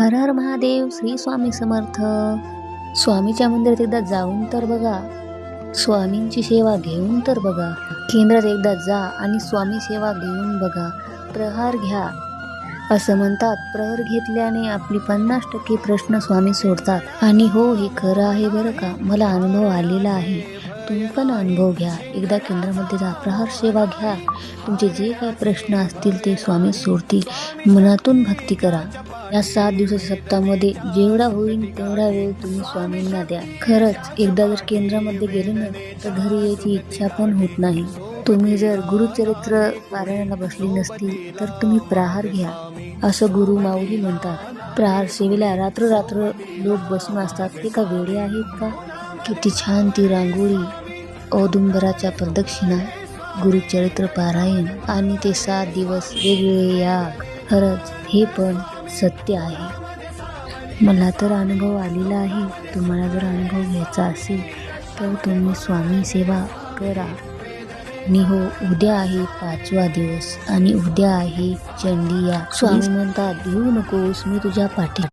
हर हर महादेव श्री स्वामी समर्थ. स्वामीच्या मंदिरात एकदा जाऊन तर बघा. स्वामींची सेवा घेऊन तर बघा. केंद्रात एकदा जा आणि स्वामी सेवा घेऊन बघा. प्रहार घ्या. असं म्हणतात प्रहर घेतल्याने आपली पन्नास टक्के प्रश्न स्वामी सोडतात. आणि हो हे खरं आहे बरं का? मला अनुभव आलेला आहे. तुम्ही पण अनुभव घ्या. एकदा केंद्रामध्ये जा प्रहार सेवा घ्या. तुमचे जे काही प्रश्न असतील ते स्वामी सोडतील. मनातून भक्ती करा. या सात दिवसाच्या सप्ताहामध्ये जेवढा होईल तेवढा वेळ तुम्ही स्वामींना द्या. खरंच एकदा जर केंद्रामध्ये गेले ना तर घरी यायची इच्छा पण होत नाही. तुम्ही जर गुरुचरित्र पारायणाला बसली नसतील तर तुम्ही प्रहार घ्या. असं गुरु माऊली म्हणतात. प्रहार सेवेला रात्र रात्र लोक बसून असतात. ते का वेळे आहेत का? किती छान ती रांगोळी. औदुंबराच्या प्रदक्षिणा गुरुचरित्र पारायण. आणि ते सात दिवस वेगवेगळे याग खरंच हे पण सत्य आहे. मला तर अनुभव आलेला आहे. तुम्हाला जर अनुभव घ्यायचा असेल तर तुम्ही स्वामी सेवा करा. आणि हो उद्या आहे पाचवा दिवस आणि उद्या आहे चंडिया. स्वामी म्हणतात भिवू नकोस मी तुझ्या पाठी